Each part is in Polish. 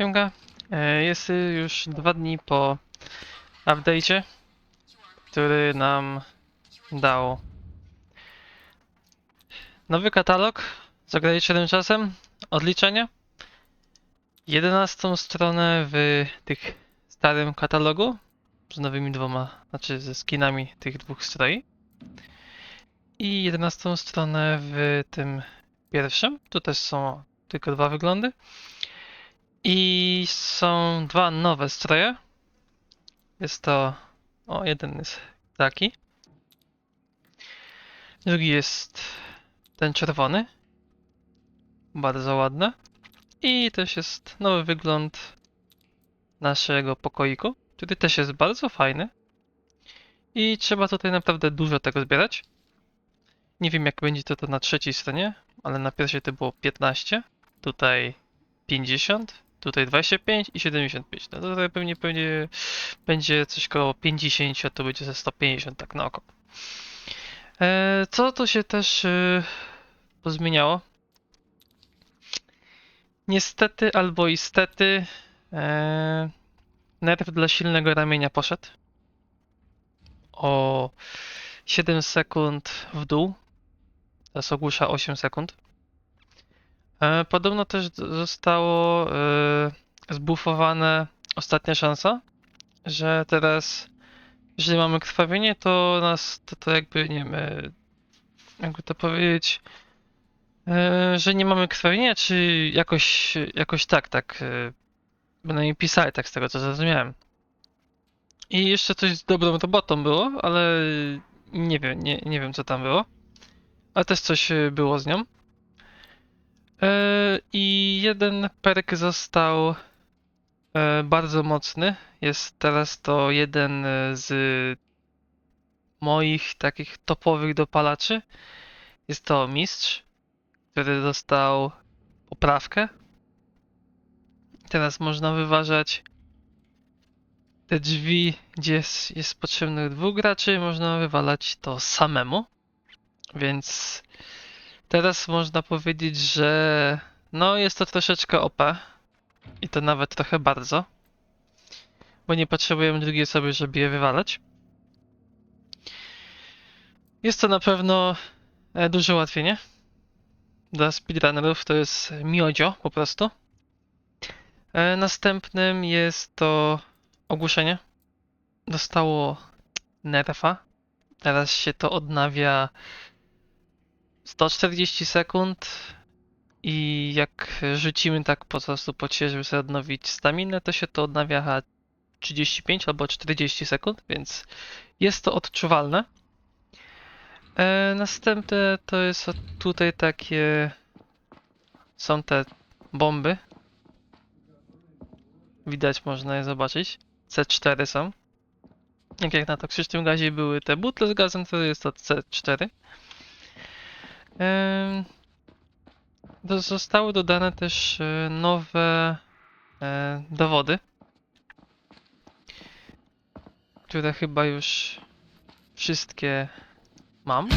Siemka. E, Jest już dwa dni po update'cie, który nam dał nowy katalog z ograniczonym czasem odliczenia, 11 stronę w tych starym katalogu z nowymi dwoma, znaczy ze skinami tych dwóch stroi i 11 stronę w tym pierwszym. Tu też są tylko dwa wyglądy. I są dwa nowe stroje. Jest to. O, jeden jest taki. Drugi jest ten czerwony. Bardzo ładny. I też jest nowy wygląd naszego pokoiku, który też jest bardzo fajny. I trzeba tutaj naprawdę dużo tego zbierać. Nie wiem jak będzie to, to na trzeciej stronie, ale na pierwszej to było 15, tutaj 50, tutaj 25 i 75. No to tutaj pewnie, pewnie będzie coś koło 50, a to będzie ze 150 tak na oko. E, co tu się też e, pozmieniało? Niestety albo istety e, nerw dla silnego ramienia poszedł o 7 sekund w dół. Teraz ogłusza 8 sekund. E, Podobno też zostało e, zbufowane ostatnia szansa, że teraz jeżeli mamy krwawienie, to nas to, to jakby nie wiem, e, jakby to powiedzieć, że nie mamy krwawienia, czy jakoś, jakoś tak, tak, e, bynajmniej pisali tak z tego co zrozumiałem. I jeszcze coś z dobrą robotą było, ale nie wiem, nie, nie wiem co tam było. Ale też coś było z nią. E, I jeden perk został e, bardzo mocny. Jest teraz to jeden e, z moich takich topowych dopalaczy. Jest to mistrz, który dostał poprawkę. Teraz można wyważać te drzwi, gdzie jest, jest potrzebnych dwóch graczy, można wywalać to samemu. Więc teraz można powiedzieć, że no jest to troszeczkę OP. I to nawet trochę bardzo. Bo nie potrzebujemy drugiej osoby, żeby je wywalać. Jest to na pewno e, duże ułatwienie. Dla speedrunnerów to jest miodzio po prostu. E, Następnym jest to ogłuszenie. Dostało nerfa. Teraz się to odnawia 140 sekund i jak rzucimy tak po prostu po ciebie, żeby sobie odnowić staminę, to się to odnawia chyba 35 albo 40 sekund, więc jest to odczuwalne. E, następne to jest tutaj takie są te bomby. Widać, można je zobaczyć. C4 są. Jak, jak na toksycznym gazie były te butle z gazem, to jest to C4. Zostały dodane też e, nowe e, dowody, które chyba już wszystkie mam.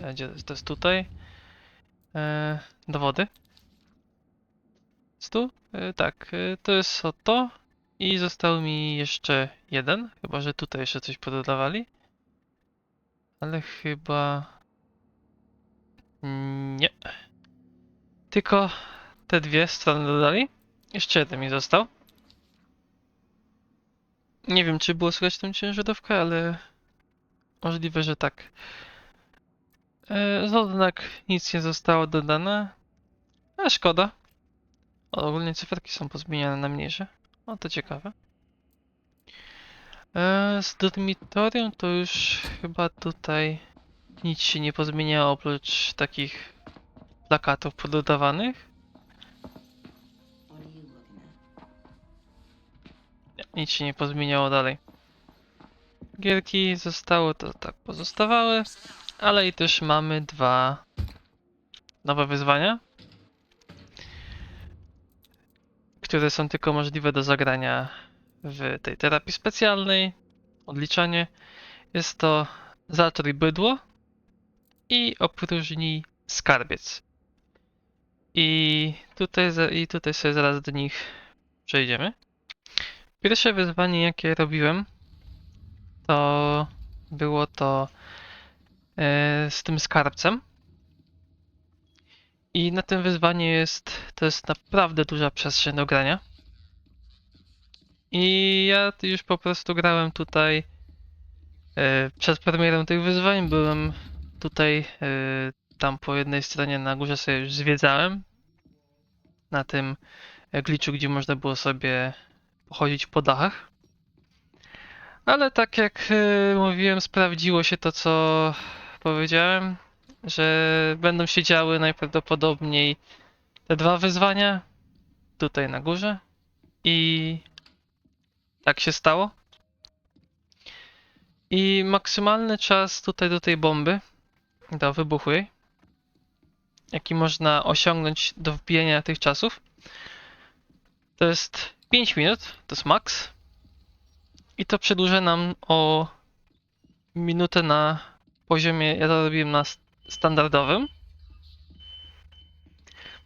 E, Gdzie to jest? tutaj? Dowody. Tu? Tak, to jest o to. I został mi jeszcze jeden, chyba że tutaj jeszcze coś pododawali. Ale chyba... Nie. Tylko te dwie strony dodali. Jeszcze jeden mi został. Nie wiem, czy było słychać tą ciężarówkę, ale możliwe, że tak. E, z odnak nic nie zostało dodane. A szkoda. O, ogólnie cyferki są pozmieniane na mniejsze. O, to ciekawe. E, z dormitorium to już chyba tutaj nic się nie pozmieniało oprócz takich plakatów pododawanych. Nic się nie pozmieniało dalej. Gierki zostało to tak pozostawały, ale i też mamy dwa nowe wyzwania, które są tylko możliwe do zagrania w tej terapii specjalnej. Odliczanie jest to zatruj bydło i opróżnij skarbiec. I tutaj, I tutaj sobie zaraz do nich przejdziemy. Pierwsze wyzwanie, jakie robiłem, to było to e, z tym skarbcem. I na tym wyzwanie jest, to jest naprawdę duża przestrzeń do grania. I ja już po prostu grałem tutaj e, przed premierą tych wyzwań. Byłem tutaj, e, tam po jednej stronie na górze sobie już zwiedzałem. Na tym glitchu, gdzie można było sobie pochodzić po dachach. Ale tak jak e, mówiłem, sprawdziło się to, co powiedziałem, że będą się działy najprawdopodobniej te dwa wyzwania tutaj na górze i tak się stało. I maksymalny czas tutaj do tej bomby, do wybuchu jej, jaki można osiągnąć do wbijania tych czasów, to jest 5 minut, to jest max. I to przedłuża nam o minutę na poziomie, ja to robiłem na standardowym.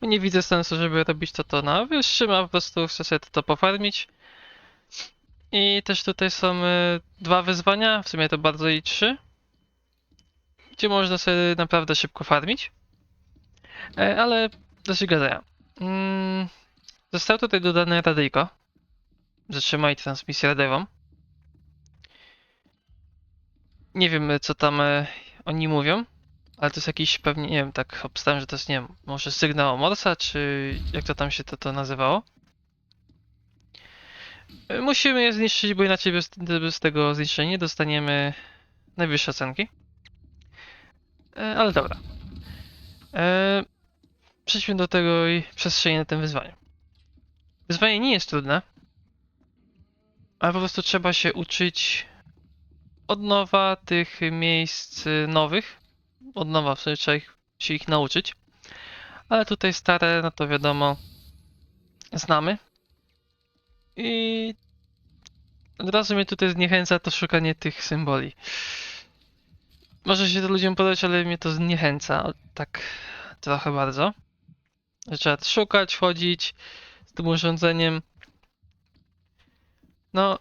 Bo nie widzę sensu, żeby robić to to na wyższym, a po prostu chcę sobie to, to pofarmić. I też tutaj są y, dwa wyzwania, w sumie to bardzo i trzy, gdzie można sobie naprawdę szybko farmić. E, ale dosyć gadania. Mm, zostało tutaj dodane radyjko. Zatrzymaj transmisję radiową. Nie wiem, co tam y, oni mówią, ale to jest jakiś pewnie, nie wiem, tak obstałem, że to jest, nie wiem, może sygnał Morsa, czy jak to tam się to, to nazywało. Y, Musimy je zniszczyć, bo inaczej bez, bez tego zniszczenia nie dostaniemy najwyższe ocenki. E, Ale dobra. E, Przejdźmy do tego i przestrzeni na tym wyzwaniu. Wyzwanie nie jest trudne, ale po prostu trzeba się uczyć od nowa tych miejsc nowych. Od nowa w sensie trzeba ich, się ich nauczyć. Ale tutaj stare, no to wiadomo, znamy. I od razu mnie tutaj zniechęca to szukanie tych symboli. Może się to ludziom podobać, ale mnie to zniechęca. Tak trochę bardzo. Trzeba szukać, wchodzić z tym urządzeniem. No,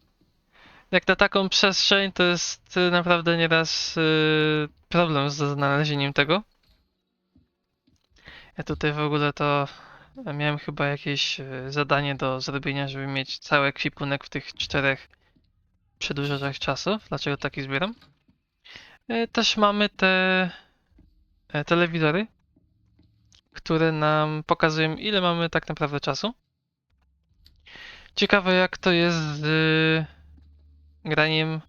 jak na taką przestrzeń, to jest naprawdę nieraz y, problem ze znalezieniem tego. Ja tutaj w ogóle to miałem chyba jakieś y, zadanie do zrobienia, żeby mieć cały ekwipunek w tych czterech przedłużaczach czasu. Dlaczego taki zbieram? Y, Też mamy te e, telewizory, które nam pokazują, ile mamy tak naprawdę czasu. Ciekawe, jak to jest z y, graniem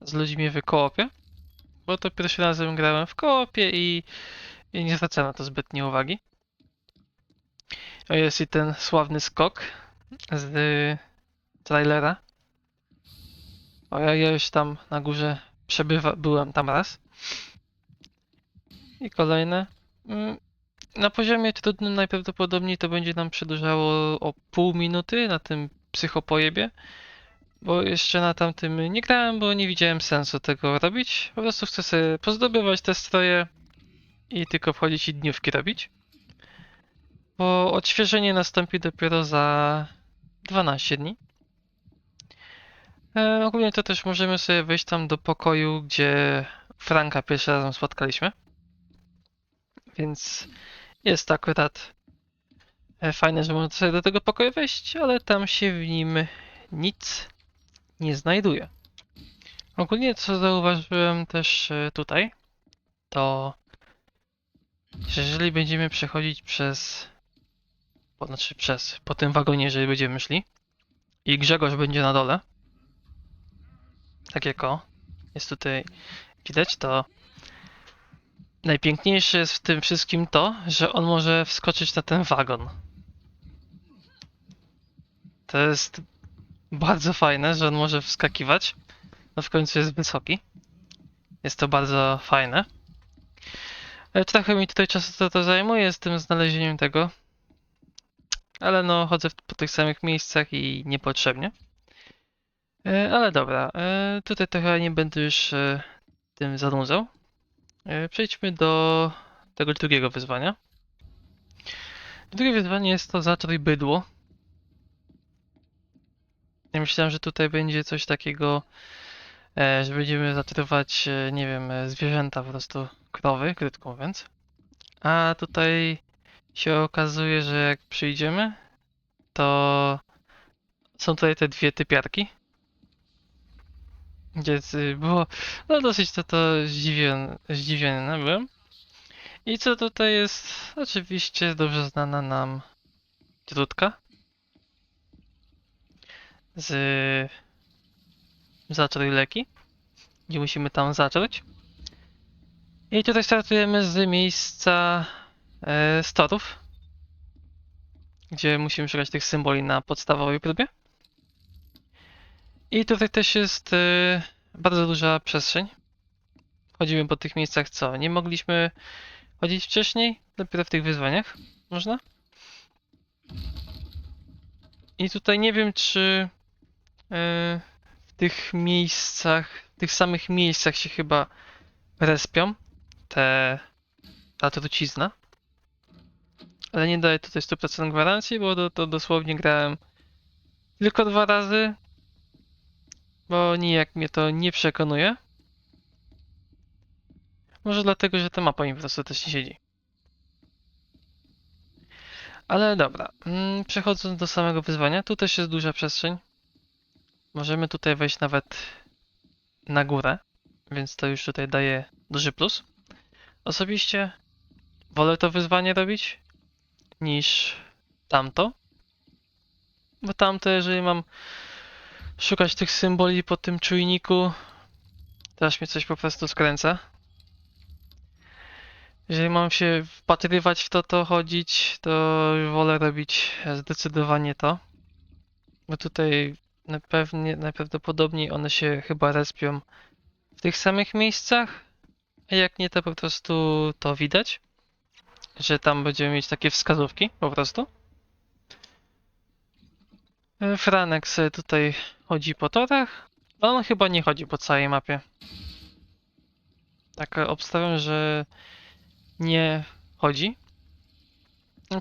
z ludźmi w koopie, bo to pierwszy razem grałem w koopie i, i nie zwracałem na to zbytnie uwagi. Jest i ten sławny skok z trailera. O, ja już tam na górze przebywa, byłem tam raz. I kolejne. Mm, Na poziomie trudnym najprawdopodobniej to będzie nam przedłużało o pół minuty na tym psychopojebie. Bo jeszcze na tamtym nie grałem, bo nie widziałem sensu tego robić. Po prostu chcę sobie pozdobywać te stroje i tylko wchodzić i dniówki robić. Bo odświeżenie nastąpi dopiero za 12 dni. E, ogólnie to też możemy sobie wejść tam do pokoju, gdzie Franka pierwszy razem spotkaliśmy. Więc jest to akurat e, fajne, że można sobie do tego pokoju wejść, ale tam się w nim nic nie znajduje. Ogólnie co zauważyłem też e, tutaj, to że jeżeli będziemy przechodzić przez, znaczy przez, po tym wagonie, jeżeli będziemy szli i Grzegorz będzie na dole, tak jak o, jest tutaj widać, to najpiękniejsze jest w tym wszystkim to, że on może wskoczyć na ten wagon. To jest bardzo fajne, że on może wskakiwać. No w końcu jest wysoki. Jest to bardzo fajne. E, Trochę mi tutaj czasu to, to zajmuje z tym znalezieniem tego. Ale no, chodzę po tych samych miejscach i niepotrzebnie. E, Ale dobra, e, tutaj trochę nie będę już e, tym. E, Przejdźmy do tego drugiego wyzwania. Drugie wyzwanie jest to zatrój bydło. Ja myślałem, że tutaj będzie coś takiego, że będziemy zatruwać, nie wiem, zwierzęta, po prostu krowy, krótko mówiąc. A tutaj się okazuje, że jak przyjdziemy, to są tutaj te dwie typiarki. Więc y, było, no dosyć to to zdziwiony, zdziwiony byłem. I co tutaj jest? Oczywiście dobrze znana nam trudka z zatrój leki, gdzie musimy tam zatruć. I tutaj startujemy z miejsca e, storów, gdzie musimy szukać tych symboli na podstawowej próbie. I tutaj też jest e, bardzo duża przestrzeń. Chodzimy po tych miejscach, co nie mogliśmy chodzić wcześniej, dopiero w tych wyzwaniach można. I tutaj nie wiem, czy e, w tych miejscach, w tych samych miejscach się chyba respią te, ta trucizna. Ale nie daję tutaj 100% gwarancji, bo to, to dosłownie grałem tylko dwa razy, bo nijak mnie to nie przekonuje. Może dlatego, że ta mapa mi po prostu też nie siedzi. Ale dobra, mm, przechodząc do samego wyzwania, tu też jest duża przestrzeń. Możemy tutaj wejść nawet na górę, więc to już tutaj daje duży plus. Osobiście wolę to wyzwanie robić niż tamto. Bo tamto, jeżeli mam szukać tych symboli po tym czujniku, aż mnie coś po prostu skręca. Jeżeli mam się wpatrywać w to, to chodzić, to wolę robić zdecydowanie to. Bo tutaj pewnie, najprawdopodobniej one się chyba respią w tych samych miejscach. A jak nie, to po prostu to widać. Że tam będziemy mieć takie wskazówki po prostu. E, Franek sobie tutaj chodzi po torach. On chyba nie chodzi po całej mapie. Tak obstawiam, że nie chodzi.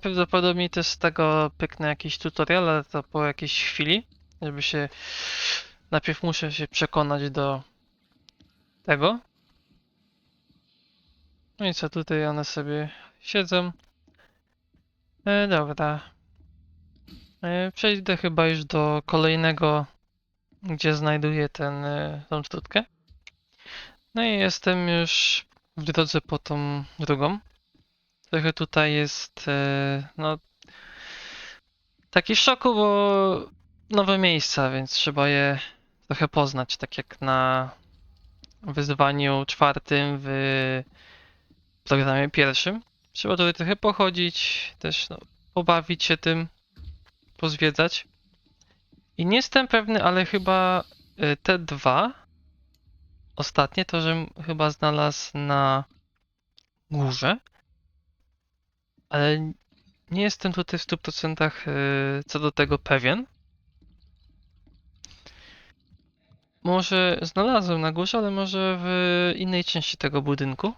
Prawdopodobnie też z tego pyknę tutorial, ale to po jakiejś chwili, żeby się... Najpierw muszę się przekonać do tego. No i co, tutaj one sobie siedzą. E, dobra. E, przejdę chyba już do kolejnego, gdzie znajduję ten, e, tą trutkę. No i jestem już w drodze po tą drugą. Trochę tutaj jest, e, no, taki szoku, bo nowe miejsca, więc trzeba je trochę poznać, tak jak na wyzwaniu czwartym w programie pierwszym. Trzeba tutaj trochę pochodzić, też no, pobawić się tym, pozwiedzać. I nie jestem pewny, ale chyba y, te dwa ostatnie to, żem chyba znalazł na górze. Ale nie jestem tutaj w 100% y, co do tego pewien. Może znalazłem na górze, ale może w innej części tego budynku.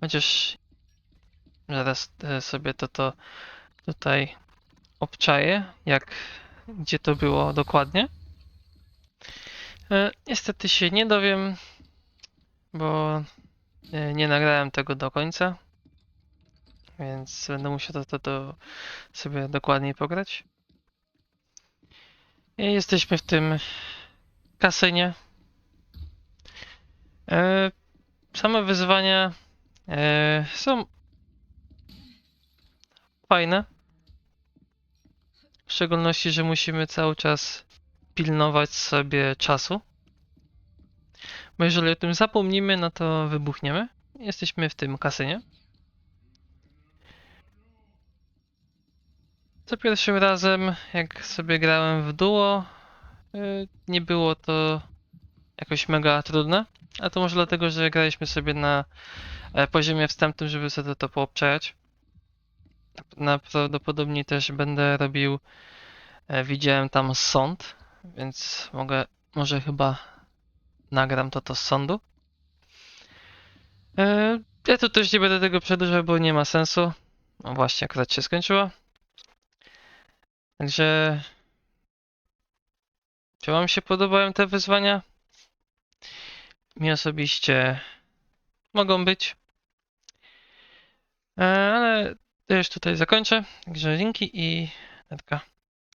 Chociaż zaraz e, sobie to, to tutaj obczaję, jak, gdzie to było dokładnie. E, niestety się nie dowiem, bo e, nie nagrałem tego do końca, więc będę musiał to, to, to sobie dokładniej pograć. I jesteśmy w tym kasynie. E, same wyzwania są fajne. W szczególności, że musimy cały czas pilnować sobie czasu. Bo jeżeli o tym zapomnimy, no to wybuchniemy. Jesteśmy w tym kasynie. Za pierwszym razem, jak sobie grałem w duo, y, nie było to jakoś mega trudne. A to może dlatego, że graliśmy sobie na e, poziomie wstępnym, żeby sobie to poobczajać. Prawdopodobnie też będę robił, e, widziałem tam sąd, więc mogę, może chyba nagram to to z sądu. E, Ja tu też nie będę tego przedłużał, bo nie ma sensu. No właśnie, akurat się skończyła. Także. Czy Wam się podobają te wyzwania? Mi osobiście mogą być. E, Ale to już tutaj zakończę. Także dzięki i netka.